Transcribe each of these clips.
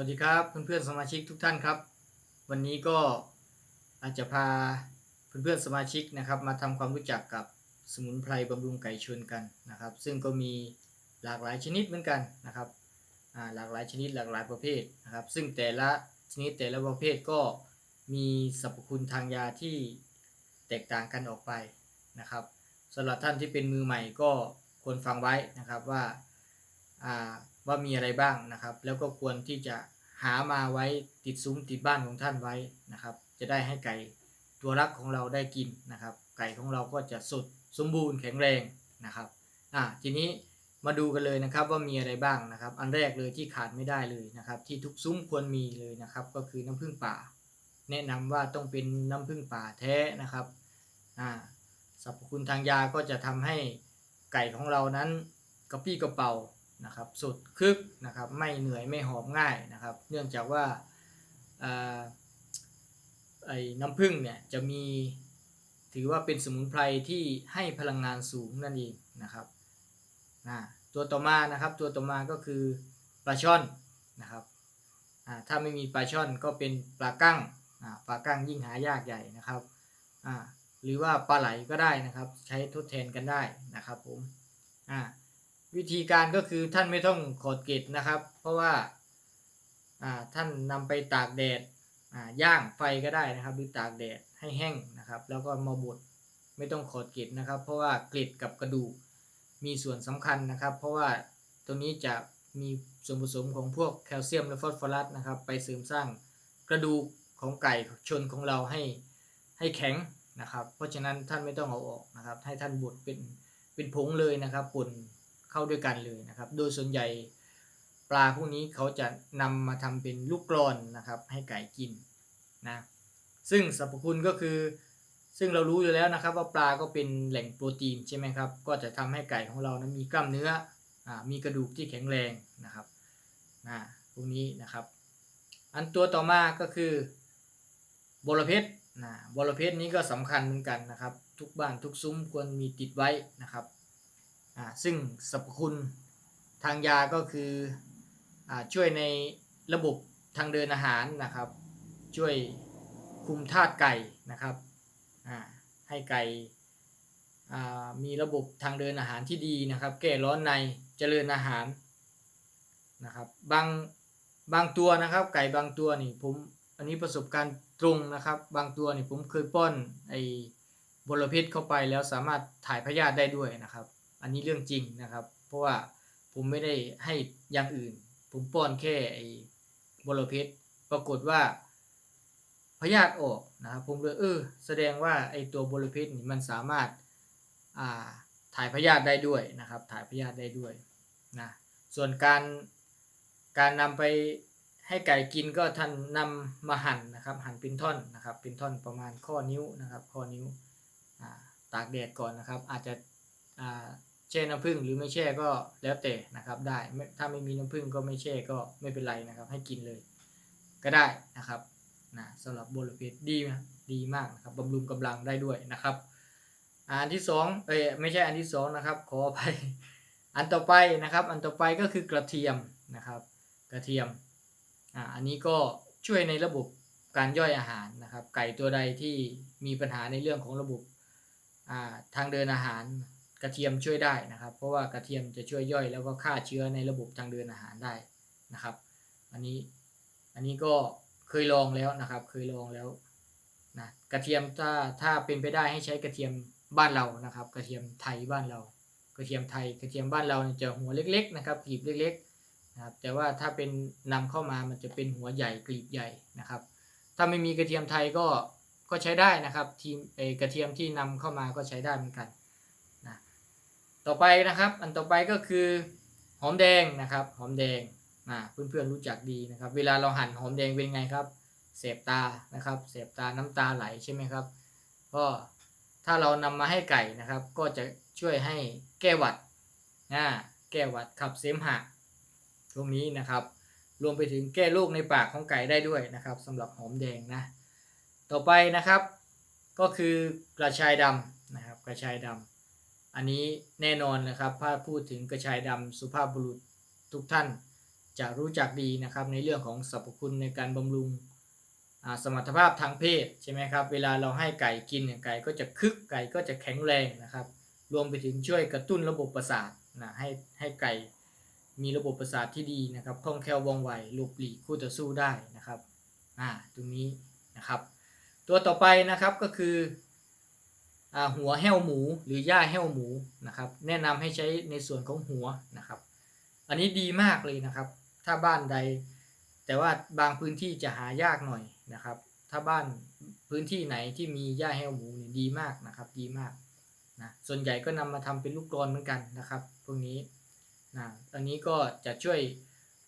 วัสดีครับเพื่อนๆสมาชิกทุกท่านครับ วันนี้ก็อาจจะพาเพื่อนๆสมาชิกนะครับ มาทำความรู้จักกับสมุนไพรบำรุงไก่ชนกันนะครับ ซึ่งก็มีหลากหลายชนิดเหมือนกันนะครับหลากหลายชนิดหลากหลายประเภทนะครับ ซึ่งแต่ละชนิดแต่ละประเภทก็มีสรรพคุณทางยาที่แตกต่างกันออกไปนะครับสำหรับท่านที่เป็นมือใหม่ก็ควรฟังไว้นะครับว่า ว่ามีอะไรบ้างนะครับ แล้วก็ควรที่จะหามาไว้ติดซุ้มติดบ้านของท่านไว้นะครับ จะได้ให้ไก่ตัวรักของเราได้กินนะครับ ไก่ของเราก็จะสดสมบูรณ์แข็งแรงนะครับอ่าทีนี้มาดูกันเลยนะครับว่ามีอะไรบ้างนะครับ อันแรกเลยที่ขาดไม่ได้เลยนะครับ ที่ทุกซุ้มควรมีเลยนะครับ ก็คือน้ำผึ้งป่า แนะนำว่าต้องเป็นน้ำผึ้งป่าแท้นะครับอ่าสรรพคุณทางยาก็จะทำให้ไก่ของเรานั้นกระปี้กระเป๋า นะครับสดคึกนะครับไม่เหนื่อยไม่หอมง่ายนะครับ เนื่องจากว่าอไอ้น้ำผึ้งเนี่ยจะมีถือว่าเป็นสมุนไพรที่ให้พลังงานสูงนั่นเองนะครับนะตัวต่อมานะครับตัวต่อมาก็คือปลาช่อนนะครับถ้าไม่มีปลาช่อนก็เป็นปลากั้งปลากั้งยิ่งหายากใหญ่นะครับหรือว่าปลาไหลก็ได้นะครับ ใช้ทดแทนกันได้นะครับผมอ่า วิธีการก็คือท่านไม่ต้องขอดเกล็ดนะครับ เพราะว่าท่านนำไปตากแดดย่างไฟก็ได้นะครับ หรือตากแดดให้แห้งนะครับ แล้วก็มาบดไม่ต้องขอดเกล็ดนะครับ เพราะว่าเกล็ดกับกระดูกมีส่วนสำคัญนะครับ เพราะว่าตัวนี้จะมีส่วนผสมของพวกแคลเซียมและฟอสฟอรัสนะครับ ไปเสริมสร้างกระดูกของไก่ชนของเราให้ให้แข็งนะครับ เพราะฉะนั้นท่านไม่ต้องเอาออกนะครับ ให้ท่านบดเป็นเป็นผงเลยนะครับป่น เข้าด้วยกันเลยนะครับ โดยส่วนใหญ่ปลาพวกนี้เขาจะนำมาทำเป็นลูกกรอนนะครับ ให้ไก่กินนะซึ่งสรรพคุณก็คือ ซึ่งเรารู้อยู่แล้วนะครับ ว่าปลาก็เป็นแหล่งโปรตีนใช่ไหมครับ ก็จะทำให้ไก่ของเรานะมีกล้ามเนื้ออมีกระดูกที่แข็งแรงนะครับนะพวกนี้นะครับ อันตัวต่อมาก็คือบรเพชรนะบรเพชรนี้ก็สำคัญเหมือนกันนะครับ ทุกบ้านทุกซุ้มควรมีติดไว้นะครับ อ่าซึ่งสรรพคุณทางยาก็คืออาช่วยในระบบทางเดินอาหารนะครับ ช่วยคุมธาตุไก่นะครับอ่าให้ไก่อ่ามีระบบทางเดินอาหารที่ดีนะครับ แก้ร้อนในเจริญอาหารนะครับบางบางตัวนะครับ ไก่บางตัวนี่ผมอันนี้ประสบการณ์ตรงนะครับ บางตัวนี่ผมเคยป้อนไอ้บรเพชรเข้าไปแล้วสามารถถ่ายพยาธิได้ด้วยนะครับ อันนี้เรื่องจริงนะครับ เพราะว่าผมไม่ได้ให้อย่างอื่น ผมป้อนแค่ไอ้บรเพชรปรากฏว่าพยาธิออกนะครับผมเลยเออแสดงว่าไอ้ตัวบรเพชรนี่มันสามารถอ่าถ่ายพยาธิได้ด้วยนะครับ ถ่ายพยาธิได้ด้วยนะส่วนการการนำไปให้ไก่กินก็ท่านนำมาหั่นนะครับ หั่นเป็นท่อนนะครับเป็นท่อนประมาณข้อนิ้วนะครับ ข้อนิ้วอ่าตากแดดก่อนนะครับ อาจจะ แช่น้ำผึ้งหรือไม่แช่ก็แล้วแต่นะครับได้ถ้าไม่มีน้ำผึ้งก็ไม่แช่ก็ไม่เป็นไรนะครับ ให้กินเลย ก็ได้นะครับนะสำหรับบัวเพชรดีนะดีมากนะครับบำรุงกำลังได้ด้วยนะครับ อันที่สองเอ้ยไม่ใช่อันที่สองนะครับขอไปอันต่อไปนะครับ อันต่อไปก็คือกระเทียมนะครับ กระเทียมอ่าอันนี้ก็ช่วยในระบบการย่อยอาหารนะครับ ไก่ตัวใดที่มีปัญหาในเรื่องของระบบอ่าทางเดินอาหาร กระเทียมช่วยได้นะครับ เพราะว่ากระเทียมจะช่วยย่อยแล้วก็ฆ่าเชื้อในระบบทางเดินอาหารได้นะครับ อันนี้อันนี้ก็เคยลองแล้วนะครับ เคยลองแล้วนะกระเทียมถ้าถ้าเป็นไปได้ให้ใช้กระเทียมบ้านเรานะครับ กระเทียมไทยบ้านเรา กระเทียมไทย กระเทียมบ้านเราจะหัวเล็ก ๆ นะครับกลีบเล็กๆนะครับแต่ว่าถ้าเป็นนำเข้ามามันจะเป็นหัวใหญ่กลีบใหญ่นะครับ ถ้าไม่มีกระเทียมไทยก็ก็ใช้ได้นะครับทีมกระเทียมที่นำเข้ามาก็ใช้ได้เหมือนกัน ต่อไปนะครับ อันต่อไปก็คือหอมแดงนะครับ หอมแดงนะเพื่อนๆรู้จักดีนะครับ เวลาเราหั่นหอมแดงเป็นไงครับเสบตานะครับเสบตาน้ำตาไหลใช่ไหมครับ ก็ถ้าเรานำมาให้ไก่นะครับ ก็จะช่วยให้แก้หวัดนะแก้หวัดขับเสมหะตรงนี้นะครับ รวมไปถึงแก้โรคในปากของไก่ได้ด้วยนะครับสำหรับหอมแดงนะ ต่อไปนะครับ ก็คือกระชายดำนะครับ กระชายดำ อันนี้แน่นอนนะครับถ้าพูดถึงกระชายดำสุภาพบุรุษทุกท่านจะรู้จักดีนะครับในเรื่องของสรรพคุณในการบำรุงสมรรถภาพทางเพศใช่ไหมครับ เวลาเราให้ไก่กินไก่ก็จะคึกไก่ก็จะแข็งแรงนะครับ รวมไปถึงช่วยกระตุ้นระบบประสาทนะให้ให้ไก่มีระบบประสาทที่ดีนะครับคล่องแคล่วว่องไวหลบหลีกคู่ต่อสู้ได้นะครับอ่าตรงนี้นะครับ ตัวต่อไปนะครับก็คือ หัวแห้วหมูหรือหญ้าแห้วหมูนะครับ แนะนำให้ใช้ในส่วนของหัวนะครับ อันนี้ดีมากเลยนะครับ ถ้าบ้านใด แต่ว่าบางพื้นที่จะหายากหน่อยนะครับ ถ้าบ้านพื้นที่ไหนที่มีหญ้าแห้วหมูเนี่ยดีมากนะครับ ดีมากนะส่วนใหญ่ก็นำมาทำเป็นลูกกรอนเหมือนกันนะครับ พวกนี้นะอันนี้ก็จะช่วย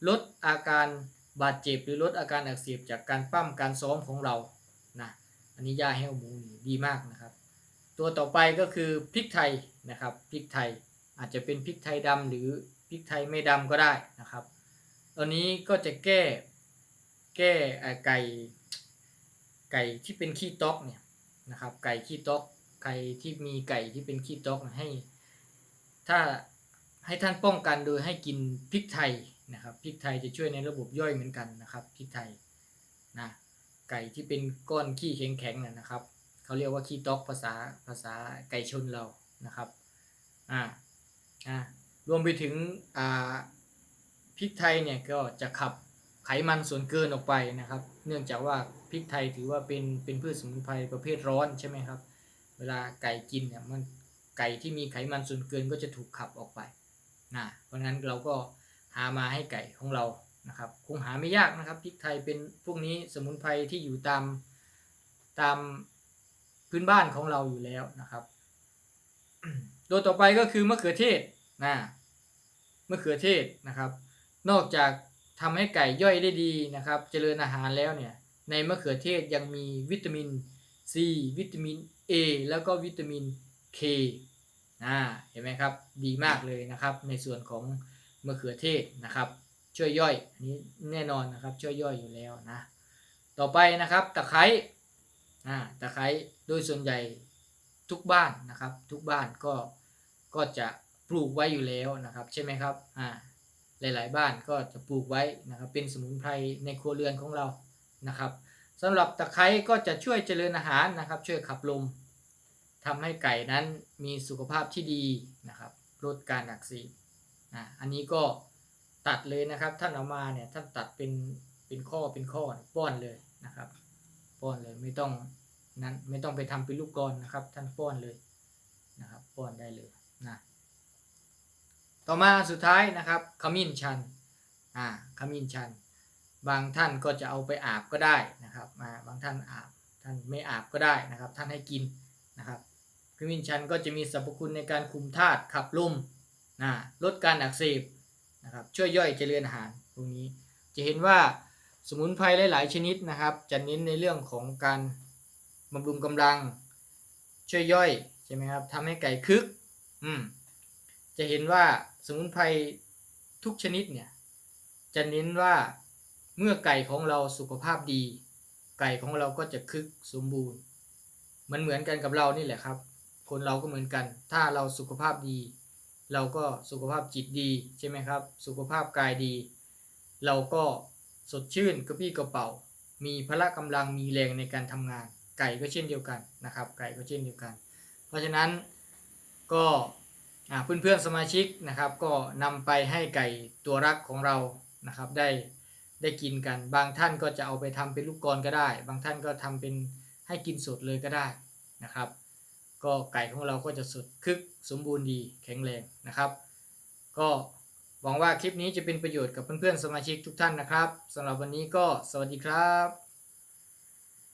ลดอาการบาดเจ็บหรือลดอาการอักเสบจากการปั้มการซ้อมของเรานะอันนี้หญ้าแห้วหมูดีมากนะครับ ตัวต่อไปก็คือพริกไทยนะครับพริกไทยอาจจะเป็นพริกไทยดำหรือพริกไทยไม่ดำก็ได้นะครับตอนนี้ก็จะแก้แก้ไก่ไก่ที่เป็นขี้ต๊อกเนี่ยนะครับไก่ขี้ต๊อกไก่ที่มีไก่ที่เป็นขี้ต๊อกให้ ถ้าให้ท่านป้องกันโดยให้กินพริกไทยนะครับพริกไทยจะช่วยในระบบย่อยเหมือนกันนะครับพริกไทยนะไก่ที่เป็นก้อนขี้แข็งๆน่ะนะครับ เขาเรียกว่าขี้ต๊อกภาษาภาษาไก่ชนเรานะครับอ่าอ่ารวมไปถึงอ่าพริกไทยเนี่ยก็จะขับไขมันส่วนเกินออกไปนะครับ เนื่องจากว่าพริกไทยถือว่าเป็นเป็นพืชสมุนไพรประเภทร้อนใช่ไหมครับ เวลาไก่กินเนี่ยมันไก่ที่มีไขมันส่วนเกินก็จะถูกขับออกไปนะเพราะงั้นเราก็หามาให้ไก่ของเรานะครับคงหาไม่ยากนะครับพริกไทยเป็นพวกนี้สมุนไพรที่อยู่ตามตาม พื้นบ้านของเราอยู่แล้วนะครับ ตัวต่อไปก็คือมะเขือเทศนะมะเขือเทศนะครับ นอกจากทำให้ไก่ย่อยได้ดีนะครับ เจริญอาหารแล้วเนี่ย ในมะเขือเทศยังมีวิตามิน C วิตามิน A แล้วก็วิตามิน K อ่าเห็นไหมครับ ดีมากเลยนะครับ ในส่วนของมะเขือเทศนะครับ ช่วยย่อยอันนี้แน่นอนนะครับ ช่วยย่อยอยู่แล้วนะ ต่อไปนะครับ ตะไคร้ อ่าตะไคร้โดยส่วนใหญ่ทุกบ้านนะครับ ทุกบ้านก็ก็จะปลูกไว้อยู่แล้วนะครับ ใช่ไหมครับอ่าหลาย ๆ บ้านก็จะปลูกไว้นะครับ เป็นสมุนไพรในครัวเรือนของเรานะครับสำหรับตะไคร้ก็จะช่วยเจริญอาหารนะครับ ช่วยขับลมทำให้ไก่นั้นมีสุขภาพที่ดีนะครับลดการอักเสบนะอันนี้ก็ตัดเลยนะครับท่านเอามาเนี่ยท่านตัดเป็นเป็นข้อเป็นข้อป้อนเลยนะครับป้อนเลยไม่ต้อง นั้นไม่ต้องไปทำเป็นลูกกลอนนะครับ ท่านป้อนเลยนะครับป้อนได้เลยนะต่อมาสุดท้ายนะครับขมิ้นชันอ่าขมิ้นชัน บางท่านก็จะเอาไปอาบก็ได้นะครับมาบางท่านอาบท่านไม่อาบก็ได้นะครับ ท่านให้กินนะครับขมิ้นชันก็จะมีสรรพคุณในการคุมธาตุขับลมนะลดการอักเสบนะครับช่วยย่อยเจริญอาหารตรงนี้ จะเห็นว่าสมุนไพรหลาย ๆ ชนิดนะครับ จะเน้นในเรื่องของการ บำรุงกำลัง ช่วยย่อยใช่ไหมครับทำให้ไก่คึก อืม จะเห็นว่าสมุนไพรทุกชนิดเนี่ย จะเน้นว่าเมื่อไก่ของเราสุขภาพดี ไก่ของเราก็จะคึกสมบูรณ์มันเหมือนกันกับเรานี่แหละครับ คนเราก็เหมือนกัน ถ้าเราสุขภาพดี เราก็สุขภาพจิตดีใช่ไหมครับ สุขภาพกายดี เราก็สดชื่นกระปี้กระเป๋า มีพละกำลังมีแรงในการทำงาน ไก่ก็เช่นเดียวกันนะครับ ไก่ก็เช่นเดียวกัน เพราะฉะนั้นก็เพื่อนๆสมาชิกนะครับ ก็นำไปให้ไก่ตัวรักของเรานะครับได้ได้กินกัน บางท่านก็จะเอาไปทำเป็นลูกกลอนก็ได้ บางท่านก็ทำเป็นให้กินสดเลยก็ได้นะครับ ก็ไก่ของเราก็จะสดคึกสมบูรณ์ดีแข็งแรงนะครับ ก็หวังว่าคลิปนี้จะเป็นประโยชน์กับเพื่อนๆสมาชิกทุกท่านนะครับสำหรับวันนี้ก็สวัสดีครับ